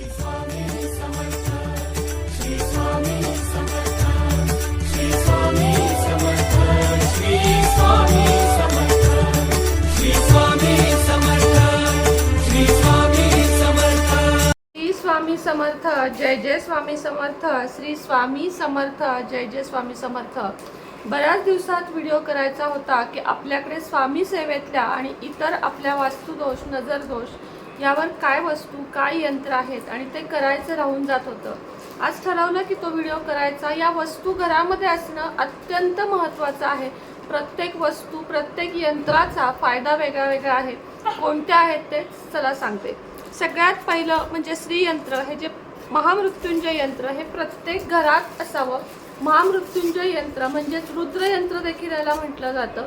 श्री स्वामी समर्थ जय जय स्वामी समर्थ श्री स्वामी समर्थ जय जय स्वामी समर्थ. बऱ्याच दिवसात व्हिडिओ करायचा होता की आपल्याकडे स्वामी सेवेतल्या आणि इतर आपल्या वास्तुदोष नजरदोष यावर काय वस्तू काय यंत्र आहेत आणि ते करायचं राहून जात होतं. आज ठरवलं की तो व्हिडिओ करायचा. या वस्तू घरामध्ये असणं अत्यंत महत्त्वाचं आहे. प्रत्येक वस्तू प्रत्येक यंत्राचा फायदा वेगळा वेगळा आहे. कोणत्या आहेत ते चला सांगते. सगळ्यात पहिलं म्हणजे श्रीयंत्र. हे जे महामृत्युंजय यंत्र हे प्रत्येक घरात असावं. महामृत्युंजय यंत्र म्हणजेच रुद्रयंत्र देखील याला म्हटलं जातं.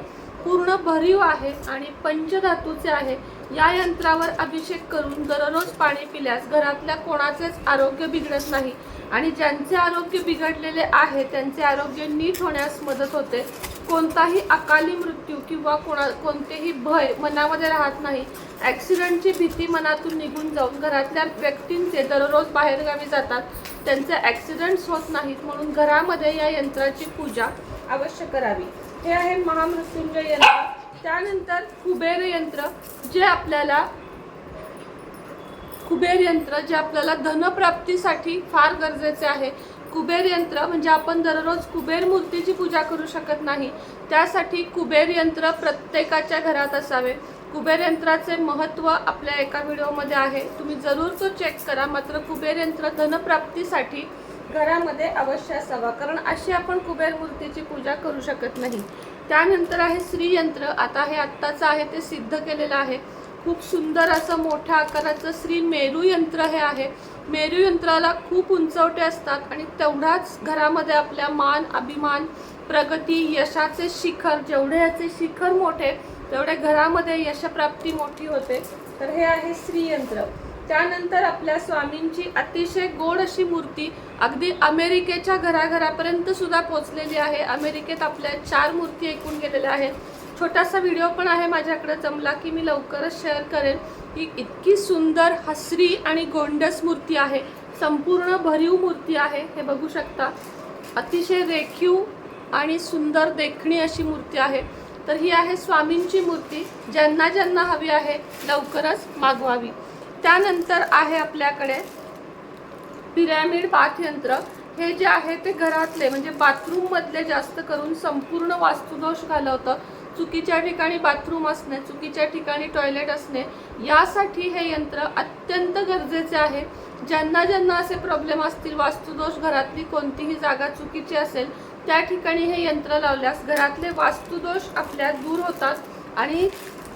पूर्ण भरीव आहे आणि पंचधातूचे आहे. या यंत्रावर अभिषेक करून दररोज पाणी पिल्यास घरातल्या कोणाचेच आरोग्य बिघडत नाही. आणि ज्यांचे आरोग्य बिघडलेले आहे त्यांचे आरोग्य नीट होण्यास मदत होते. कोणताही अकाली मृत्यू किंवा कोणा कोणतेही भय मनामध्ये राहत नाही. ॲक्सिडेंटची भीती मनातून निघून जाऊन घरातल्या व्यक्तींचे दररोज बाहेरगावी जातात. त्यांचे ॲक्सिडेंट्स होत नाहीत म्हणून घरामध्ये या यंत्राची पूजा अवश्य करावी. हे आहे महामृत्युंजय यंत्र. त्यानंतर कुबेर यंत्र जे आपल्याला कुबेर यंत्र जे आपल्याला धनप्राप्तीसाठी फार गरजेचे आहे. कुबेर यंत्र म्हणजे आपण दररोज कुबेर मूर्तीची पूजा करू शकत नाही. त्यासाठी कुबेर यंत्र प्रत्येकाच्या घरात असावे. कुबेर यंत्राचे महत्त्व आपल्या एका व्हिडिओमध्ये आहे. तुम्ही जरूर तो चेक करा. मात्र कुबेर यंत्र धनप्राप्तीसाठी घरामध्ये अवश्य असावा. कारण अशी आपण कुबेर मूर्तीची पूजा करू शकत नाही. त्यानंतर आहे श्रीयंत्र. आता हे आत्ताचं आहे ते सिद्ध केलेलं आहे. खूप सुंदर असं मोठ्या आकाराचं श्री मेरू यंत्र हे आहे. मेरू यंत्राला खूप उंचवटे असतात आणि तेवढाच घरामध्ये आपल्या मान अभिमान प्रगती यशाचे शिखर जेवढे याचे शिखर मोठे तेवढे घरामध्ये यशप्राप्ती मोठी होते. तर हे आहे श्रीयंत्र. त्यानंतर आपल्या स्वामींची अतिशय गोड अशी मूर्ती अगदी अमेरिकेच्या घराघरापर्यंत सुद्धा पोचलेली आहे. अमेरिकेत आपल्या चार मूर्ती ऐकून गेलेल्या आहेत. छोटासा व्हिडिओ पण आहे माझ्याकडे जमला की मी लवकरच शेअर करेन. ही इतकी सुंदर हसरी आणि गोंडस मूर्ती आहे. संपूर्ण भरीव मूर्ती आहे हे बघू शकता. अतिशय रेखीव आणि सुंदर देखणी अशी मूर्ती आहे. तर ही आहे स्वामींची मूर्ती. ज्यांना ज्यांना हवी आहे लवकरच मागवावी. त्यानंतर आहे आपल्याकडे पिरॅमिड बाथ यंत्र हे जे आहे ते घरातले म्हणजे बाथरूममधले जास्त करून संपूर्ण वास्तुदोष घालवतं. चुकीच्या ठिकाणी बाथरूम असणे चुकीच्या ठिकाणी टॉयलेट असणे यासाठी हे यंत्र अत्यंत गरजेचे आहे. ज्यांना ज्यांना असे प्रॉब्लेम असतील वास्तुदोष घरातली कोणतीही जागा चुकीची असेल त्या ठिकाणी हे यंत्र लावल्यास घरातले वास्तुदोष आपल्या दूर होतात आणि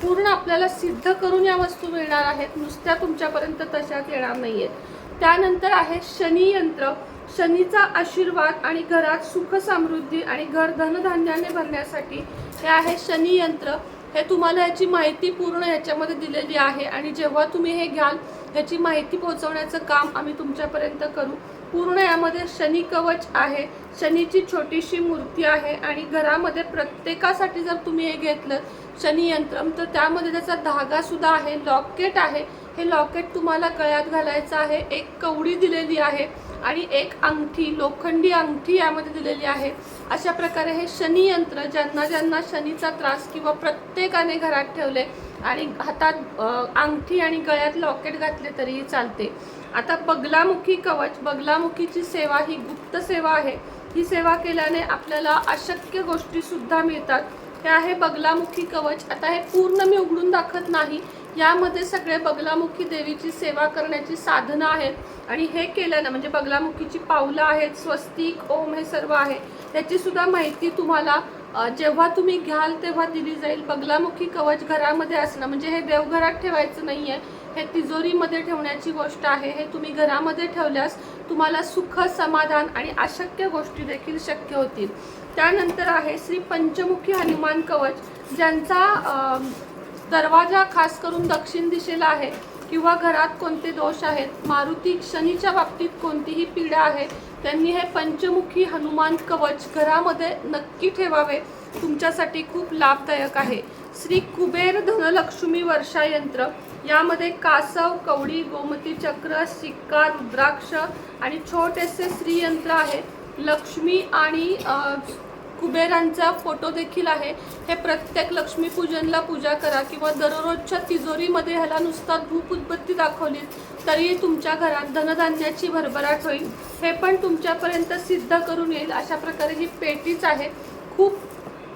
पूर्ण आपल्याला सिद्ध करून या वस्तू मिळणार आहेत. नुसत्या तुमच्यापर्यंत तशाच येणार नाही आहेत त्यानंतर आहे शनी यंत्र. शनीचा आशीर्वाद आणि घरात सुख समृद्धी आणि घर धनधान्याने भरण्यासाठी हे आहे शनी यंत्र. हे तुम्हाला याची माहिती पूर्ण ह्याच्यामध्ये दिलेली आहे आणि जेव्हा तुम्ही हे घ्याल ह्याची माहिती पोहोचवण्याचं काम आम्ही तुमच्यापर्यंत करू. पूर्ण यामध्ये शनी कवच आहे. शनीची छोटीशी मूर्ती आहे आणि घरामध्ये प्रत्येकासाठी जर तुम्ही हे घेतलं शनियंत्र. तर त्यामध्ये त्याचा धागा सुद्धा आहे लॉकेट आहे. हे लॉकेट तुम्हाला गळ्यात घालायचं आहे. एक कवडी दिलेली आहे आणि एक अंगठी लोखंडी अंगठी यामध्ये दिलेली आहे. अशा प्रकारे हे शनियंत्र ज्यांना ज्यांना शनीचा त्रास किंवा प्रत्येकाने घरात ठेवले आणि हातात अंगठी आणि गळ्यात लॉकेट घातले तरीही चालते. आता बगलामुखी कवच बगलामुखीची सेवा ही गुप्त सेवा आहे. ही सेवा केल्याने आपल्याला अशक्य गोष्टीसुद्धा मिळतात. हे आहे बगलामुखी कवच. आता हे पूर्ण मी उघडून दाखवत नाही. यामध्ये सगळे बगलामुखी देवीची सेवा करण्याची साधनं आहेत. आणि हे केल्यानं म्हणजे बगलामुखीची पावलं आहेत स्वस्तिक ओम हे सर्व आहे. त्याचीसुद्धा माहिती तुम्हाला जेव्हा तुम्ही घ्याल तेव्हा दिली जाईल. बगलामुखी कवच घरामध्ये असणं म्हणजे हे देवघरात ठेवायचं नाही आहे हे तिजोरीमध्ये ठेवण्याची गोष्ट आहे. हे तुम्ही घरामध्ये ठेवल्यास तुम्हाला सुख समाधान आणि अशक्य गोष्टी देखील शक्य होतील. त्यानंतर आहे श्री पंचमुखी हनुमान कवच ज्यांचा दरवाजा खास करून दक्षिण दिशेला आहे किंवा घरात कोणते दोष आहेत मारुती शनीच्या बाबतीत कोणतीही पीडा आहे त्यांनी हे पंचमुखी हनुमान कवच घरामध्ये नक्की ठेवावे. तुमच्यासाठी खूप लाभदायक आहे. श्री कुबेर धनलक्ष्मी वर्षा यंत्र यामध्ये कासव कवडी गोमती चक्र सिक्का रुद्राक्ष आणि छोटेसे श्रीयंत्र आहे. लक्ष्मी आणि कुबेरांचा फोटो देखील आहे. हे प्रत्येक लक्ष्मीपूजनला पूजा करा किंवा दररोजच्या तिजोरीमध्ये ह्याला नुसता धूप उदबत्ती दाखवली तरी तुमच्या घरात धनधान्याची भरभराट होईल. हे पण तुमच्यापर्यंत सिद्ध करून येईल. अशा प्रकारे ही पेटीच आहे. खूप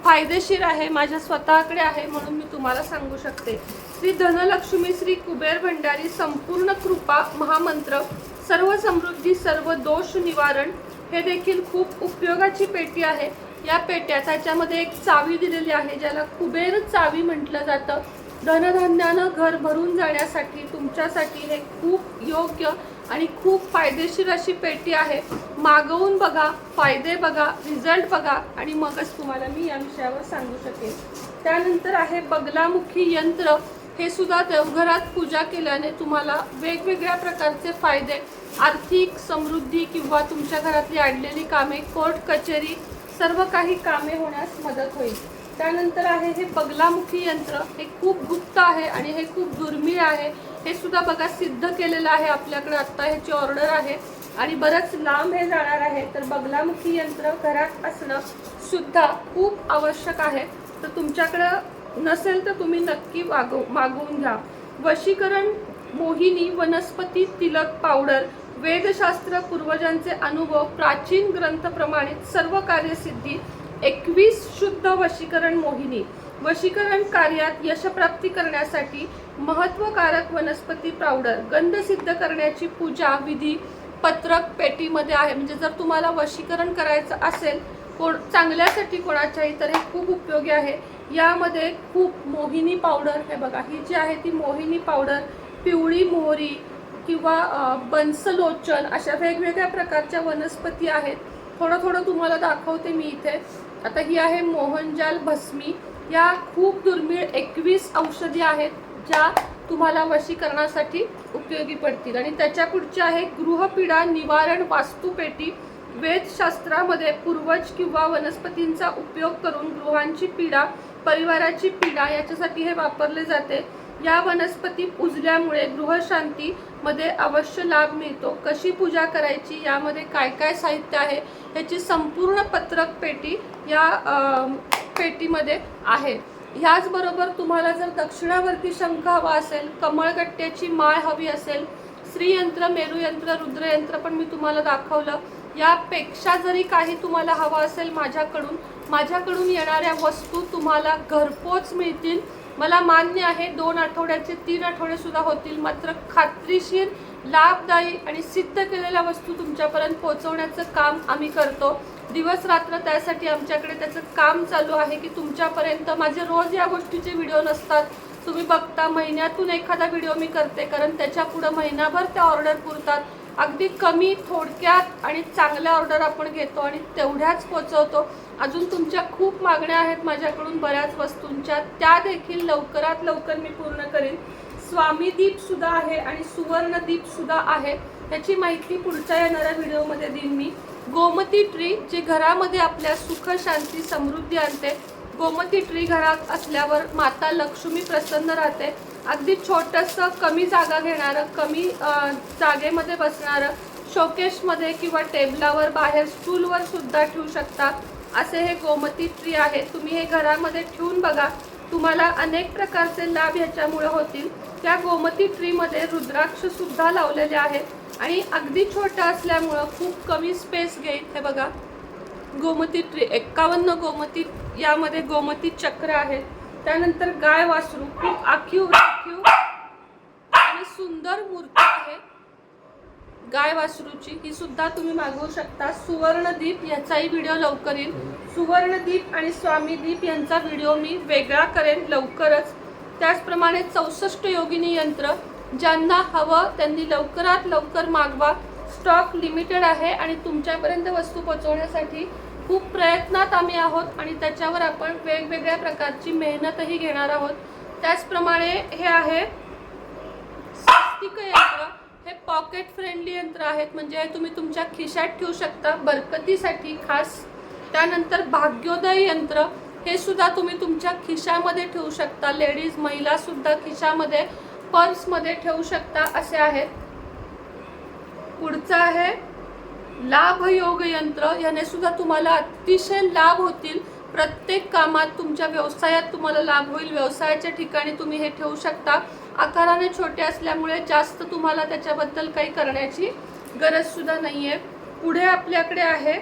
फायदेशीर आहे. माझ्या स्वतःकडे आहे म्हणून मी तुम्हाला सांगू शकते. श्री धनलक्ष्मी श्री कुबेर भंडारी संपूर्ण कृपा महामंत्र सर्व समृद्धी सर्व दोष निवारण हे देखील खूप उपयोगाची पेटी आहे. या पेट्या त्याच्यामध्ये एक चावी दिलेली आहे ज्याला कुबेर चावी म्हटलं जातं. धनधान्यानं घर भरून जाण्यासाठी तुमच्यासाठी हे खूप योग्य आणि खूप फायदेशीर अशी पेटी आहे. मागवून बघा फायदे बघा रिझल्ट बघा आणि मगच तुम्हाला मी या विषयावर सांगू शकेन. त्यानंतर आहे बगलामुखी यंत्र. हे सुद्धा देवघरात पूजा केल्याने तुम्हाला वेगवेगळ्या प्रकारचे फायदे आर्थिक समृद्धी किंवा तुमच्या घरातली अडलेली कामे कोर्ट कचेरी सर्व काही कामे होण्यास मदत होईल. त्यानंतर आहे हे बगलामुखी यंत्र. हे खूप गुप्त आहे आणि हे खूप दुर्मिळ आहे. हे सुद्धा बघा सिद्ध केलेलं आहे आपल्याकडे आत्ता ह्याची ऑर्डर आहे. आणि बरंच लांब हे जाणार आहे. तर बगलामुखी यंत्र घरात असणं सुद्धा खूप आवश्यक आहे. तर तुमच्याकडं नसेल तर तुम्ही नक्की मागव मागवून घ्या. वशीकरण मोहिनी वनस्पती तिलक पावडर वेदशास्त्र पूर्वजांचे अनुभव प्राचीन ग्रंथ प्रमाणित सर्व कार्यसिद्धी एकवीस शुद्ध वशीकरण मोहिनी. वशीकरण कार्यात यशप्राप्ती करण्यासाठी महत्त्वकारक वनस्पती पावडर गंध सिद्ध करण्याची पूजा विधी पत्रक पेटीमध्ये आहे. म्हणजे जर तुम्हाला वशीकरण करायचं असेल कोण चांगल्यासाठी कोणाच्याही तर हे खूप उपयोगी आहे. यामध्ये खूप मोहिनी पावडर हे बघा ही जी आहे ती मोहिनी पावडर पिवळी मोहरी किंवा बंसलोचन अशा वेगवेगळ्या प्रकारच्या वनस्पती आहेत. थोडं थोडं तुम्हाला दाखवते मी इथे. आता ही आहे मोहनजाल भस्मी. या खूप दुर्मिळ एकवीस औषधी आहेत ज्या तुम्हाला वशीकरणासाठी उपयोगी पडतील. आणि त्याच्या पुढची आहे गृहपीडा निवारण वास्तुपेटी. वेदशास्त्रामध्ये पूर्वज किंवा वनस्पतींचा उपयोग करून गृहांची पीडा परिवाराची पीडा याच्यासाठी हे वापरले जाते. या वनस्पती पूजल्यामुळे गृहशांतीमध्ये अवश्य लाभ मिळतो. कशी पूजा करायची यामध्ये काय काय साहित्य आहे याची संपूर्ण पत्रक पेटी या पेटीमध्ये आहे. ह्याचबरोबर तुम्हाला जर दक्षिणावर्ती शंख हवा असेल कमळगट्ट्याची माळ हवी असेल श्रीयंत्र मेरुयंत्र रुद्रयंत्र पण मी तुम्हाला दाखवलं. यापेक्षा जरी काही तुम्हाला हवं असेल माझ्याकडून माझ्याकडून येणाऱ्या वस्तू तुम्हाला घरपोच मिळतील. मला मान्य आहे दोन आठवड्याचे तीन आठवडेसुद्धा होतील. मात्र खात्रीशीर लाभदायी आणि सिद्ध केलेल्या वस्तू तुमच्यापर्यंत पोहोचवण्याचं काम आम्ही करतो. दिवस रात्र त्यासाठी आमच्याकडे त्याचं काम चालू आहे की तुमच्यापर्यंत माझे रोज या गोष्टीचे व्हिडिओ नसतात. तुम्ही बघता महिन्यातून एखादा व्हिडिओ मी करते कारण त्याच्या पुढं महिनाभर त्या ऑर्डर पुरतात. अगदी कमी थोडक्यात आणि चांगल्या ऑर्डर आपण घेतो आणि तेवढ्याच पोचवतो. अजून तुमच्या खूप मागण्या आहेत माझ्याकडून बऱ्याच वस्तूंच्या. त्या देखील लवकरात लवकर मी पूर्ण करेन. स्वामीदीप सुद्धा आहे आणि सुवर्णदीप सुद्धा आहे. त्याची माहिती पुढच्या येणाऱ्या व्हिडिओमध्ये देईन मी. गोमती ट्री जे घरामध्ये आपल्या सुख शांती समृद्धी आणते. गोमती ट्री घरात असल्यावर माता लक्ष्मी प्रसन्न राहते. अगदी छोटंसं कमी जागा घेणारं कमी जागेमध्ये बसणारं शोकेशमध्ये किंवा टेबलावर बाहेर स्टूलवर सुद्धा ठेवू शकता असे हे गोमती ट्री आहे तुम्ही हे घरामध्ये ठेवून बघा. तुम्हाला अनेक प्रकारचे लाभ ह्याच्यामुळे होतील. त्या गोमती ट्रीमध्ये रुद्राक्षसुद्धा लावलेले आहेत. आणि अगदी छोटं असल्यामुळं खूप कमी स्पेस घेईल हे बघा. गोमती ट्री एक्कावन्न गोमती यामध्ये गोमती चक्र आहेत. त्यानंतर गाय वासरू खूप आखीव राखीव आणि सुंदर मूर्ती आहे. गाय वासरूची ही सुद्धा तुम्ही मागवू शकता. सुवर्णदीप याचाही व्हिडिओ लवकर येईल. सुवर्णदीप आणि स्वामीदीप यांचा व्हिडिओ मी वेगळा करेन लवकरच. त्याचप्रमाणे चौसष्ट योगिनी यंत्र ज्यांना हवं त्यांनी लवकरात लवकर मागवा. स्टॉक लिमिटेड आहे आणि तुमच्यापर्यंत वस्तू पोहोचवण्यासाठी खूप प्रयत्नात आम्ही आहोत आणि त्याच्यावर आपण वेगवेगळ्या प्रकारची मेहनतही घेणार आहोत. त्याचप्रमाणे हे आहे स्वस्तिक यंत्र. हे पॉकेट फ्रेंडली यंत्र आहेत म्हणजे हे तुम्ही तुमच्या खिशात ठेवू शकता बरकतीसाठी खास. त्यानंतर भाग्योदय यंत्र. हे सुद्धा तुम्ही तुमच्या खिशामध्ये ठेवू शकता. लेडीज महिलासुद्धा खिशामध्ये पर्समध्ये ठेवू शकता असे आहेत. पुढचं आहे लाभ योग यंत्र याने सुद्धा तुम्हाला अतिशय लाभ होतील. प्रत्येक कामात तुमच्या व्यवसायात तुम्हाला लाभ होईल. व्यवसायाच्या ठिकाणी तुम्ही हे ठेवू शकता. आकाराने छोटे असल्यामुळे जास्त तुम्हाला त्याच्याबद्दल काही करण्याची गरज सुद्धा आहे पुढे आपल्याकडे आहे.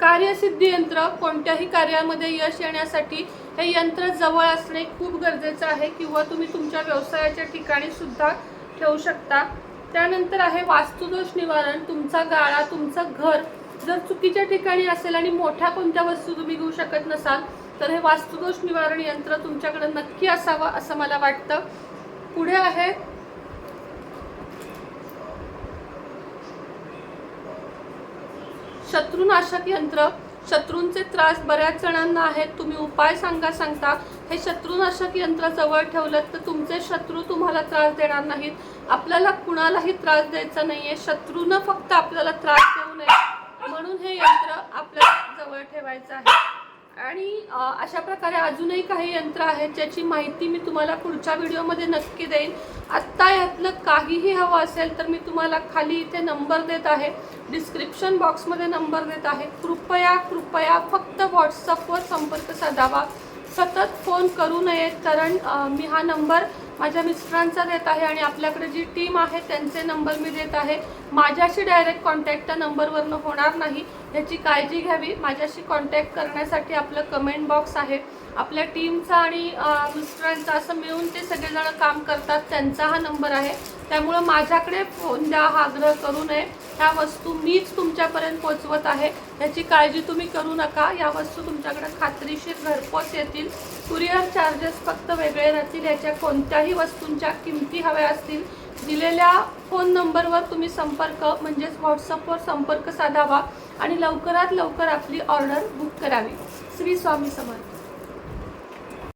कार्यसिद्धी यंत्र. कोणत्याही कार्यामध्ये यश येण्यासाठी हे यंत्र जवळ असणे खूप गरजेचं आहे किंवा तुम्ही तुमच्या व्यवसायाच्या ठिकाणी सुद्धा ठेवू शकता. त्यानंतर आहे वास्तुदोष निवारण. तुमचा गाळा तुमचं घर जर चुकीच्या ठिकाणी असेल आणि मोठ्या कोणत्या वस्तू तुम्ही घेऊ शकत नसाल तर हे वास्तुदोष निवारण यंत्र तुमच्याकडे नक्की असावं असं मला वाटतं. पुढे आहे शत्रुनाशक यंत्र. शत्रूंचे त्रास बऱ्याच जणांना आहेत. तुम्ही उपाय सांगा सांगता. हे शत्रुनाशक यंत्र जवळ ठेवलं तर तुमचे शत्रू तुम्हाला त्रास देणार नाहीत. आपल्याला कुणालाही त्रास द्यायचा नाही आहे शत्रूनं फक्त आपल्याला त्रास देऊ नये. म्हणून हे यंत्र आपल्या जवळ ठेवायचं आहे. आणि अशा प्रकारे अजूनही काही यंत्र आहेत ज्याची माहिती मी तुम्हाला पुढच्या व्हिडिओमध्ये नक्की देईन. आत्ता यातलं काहीही हवं असेल तर मी तुम्हाला खाली इथे नंबर देत आहे. डिस्क्रिप्शन बॉक्समध्ये नंबर देत आहे. कृपया कृपया फक्त व्हॉट्सअपवर संपर्क साधावा. सतत फोन करू नये कारण मी हा नंबर माझ्या मिस्टरांचा देत आहे आणि आपल्याकडे जी टीम आहे त्यांचे नंबर मी देत आहे. माझ्याशी डायरेक्ट कॉन्टॅक्ट त्या नंबरवरनं होणार नाही. याची काळजी घ्यावी. माझ्याशी कॉन्टॅक्ट करण्यासाठी आपलं कमेंट बॉक्स आहे. आपल्या टीमचा आणि मिस्टरांचा असं मिळून ते सगळेजण काम करतात. त्यांचा हा नंबर आहे. त्यामुळं माझ्याकडे फोन द्या हा आग्रह करू नये. ह्या वस्तू मीच तुमच्यापर्यंत पोचवत आहे. ह्याची काळजी तुम्ही करू नका. या वस्तू तुमच्याकडे खात्रीशीर घरपोच येतील. कुरिअर चार्जेस फक्त वेगळे राहतील. याच्या कोणत्याही वस्तूंच्या किमती हव्या असतील. दिलेल्या फोन नंबरवर तुम्ही संपर्क म्हणजेच व्हॉट्सअपवर संपर्क साधावा आणि लवकरात लवकर आपली ऑर्डर बुक करावी. श्री स्वामी समर्थ.